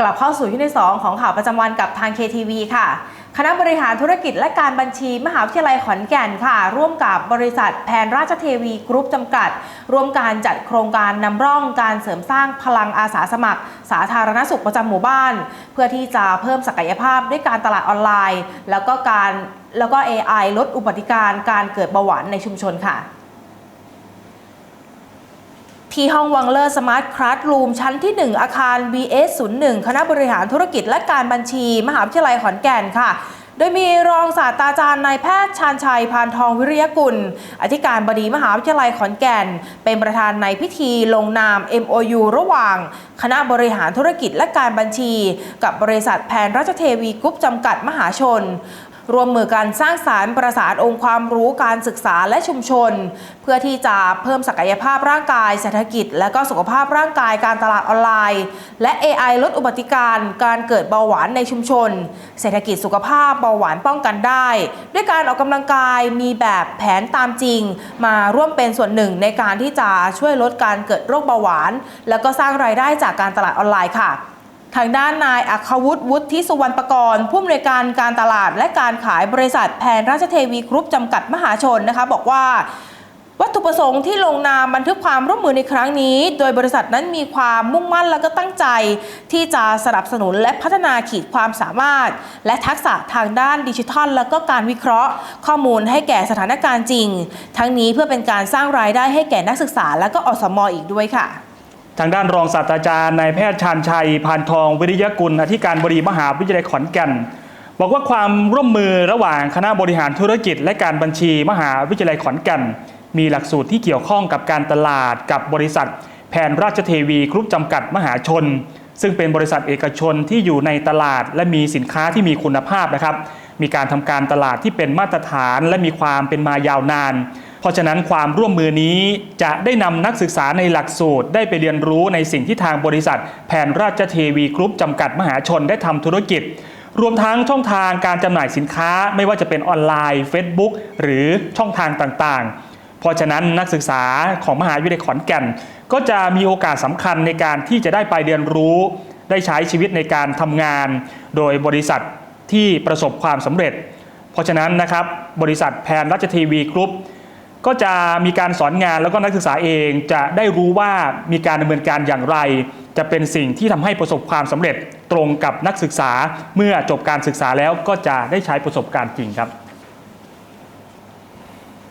กลับเข้าสู่ช่วงที่ 2 ของข่าวประจำวันกับทาง KTV ค่ะ คณะบริหารธุรกิจและการบัญชี มหาวิทยาลัยขอนแก่นค่ะ ร่วมกับบริษัทแพนราชเทวีกรุ๊ปจำกัด ร่วมการจัดโครงการนำร่องการเสริมสร้างพลังอาสาสมัคร สาธารณสุขประจำหมู่บ้าน เพื่อที่จะเพิ่มศักยภาพด้วยการตลาดออนไลน์ แล้วก็การแล้วก็ AI ลดอุบัติการการเกิดเบาหวานในชุมชนค่ะ ที่ห้องวังเลอร์สมาร์ทคลาสรูมชั้นที่ 1 อาคาร BS 01คณะบริหารธุรกิจและการบัญชี มหาวิทยาลัยขอนแก่นค่ะ โดยมีรองศาสตราจารย์นายแพทย์ชาญชัยพานทองวิริยกุล อธิการบดีมหาวิทยาลัยขอนแก่น เป็นประธานในพิธีลงนาม MOU ระหว่าง คณะบริหารธุรกิจและการบัญชี กับบริษัทแพนราชเทวีกรุ๊ปจำกัดมหาชน ร่วมมือกันสร้างสารรค์ประสานองค์ความรู้การศึกษาและชุมชน เพื่อที่จะเพิ่มศักยภาพร่างกาย เศรษฐกิจ และก็สุขภาพร่างกายการตลาดออนไลน์ และ AI ลดอุบัติการการเกิดเบาหวานในชุมชน เศรษฐกิจสุขภาพเบาหวานป้องกันได้ ด้วยการออกกำลังกายมีแบบแผนตามจริง มาร่วมเป็นส่วนหนึ่งในการที่จะช่วยลดการเกิดโรคเบาหวาน แล้วก็สร้างรายได้จากการตลาดออนไลน์ค่ะ ทางด้านนายอัควุฒิวุฒิสุวรรณประกรณ์ผู้อำนวยการการตลาดและการขายบริษัทแพนราชเทวีกรุ๊ปจำกัดมหาชนนะคะ บอกว่าวัตถุประสงค์ที่ลงนามบันทึกความร่วมมือในครั้งนี้ โดยบริษัทนั้นมีความมุ่งมั่นและก็ตั้งใจ ที่จะสนับสนุนและพัฒนาขีดความสามารถ และทักษะทางด้านดิจิทัล และก็การวิเคราะห์ ข้อมูลให้แก่สถานการณ์จริง ทั้งนี้เพื่อเป็นการสร้างรายได้ให้แก่นักศึกษาและก็อสมอีกด้วยค่ะ ทางด้านรองศาสตราจารย์นายแพทย์ชาญชัย พานทองวิริยกุลอธิการบดีมหาวิทยาลัยขอนแก่น บอกว่าความร่วมมือระหว่างคณะบริหารธุรกิจ และการบัญชีมหาวิทยาลัยขอนแก่น มีหลักสูตรที่เกี่ยวข้องกับการตลาดกับบริษัท แผนราชเทวีกรุ๊ปจำกัดมหาชน ซึ่งเป็นบริษัทเอกชนที่อยู่ในตลาดและมีสินค้าที่มีคุณภาพนะครับ มีการทำการตลาดที่เป็นมาตรฐานและมีความเป็นมายาวนาน ราะฉะนั้นความร่วมมือนี้จะได้นำนักศึกษาในหลักสูตร ได้ไปเรียนรู้ในสิ่งที่ทางบริษัท แผนราชเทวีกรุ๊ปจำกัดมหาชนได้ทำธุรกิจ รวมทั้งช่องทางการจำหน่ายสินค้า ไม่ว่าจะเป็นออนไลน์ Facebook หรือช่องทางต่างๆ เพราะฉะนั้นนักศึกษาของมหาวิทยาลัยขอนแก่น ก็จะมีโอกาสสำคัญในการที่จะได้ไปเรียนรู้ ได้ใช้ชีวิตในการทำงาน โดยบริษัทที่ประสบความสำเร็จ เพราะฉะนั้นนะครับบริษัทแพนราชทีวีกรุ๊ป ก็จะมีการสอนงานแล้วก็นักศึกษาเองจะได้รู้ว่ามีการดำเนินการอย่างไร จะเป็นสิ่งที่ทำให้ประสบความสำเร็จตรงกับนักศึกษา เมื่อจบการศึกษาแล้วก็จะได้ใช้ประสบการณ์จริงครับ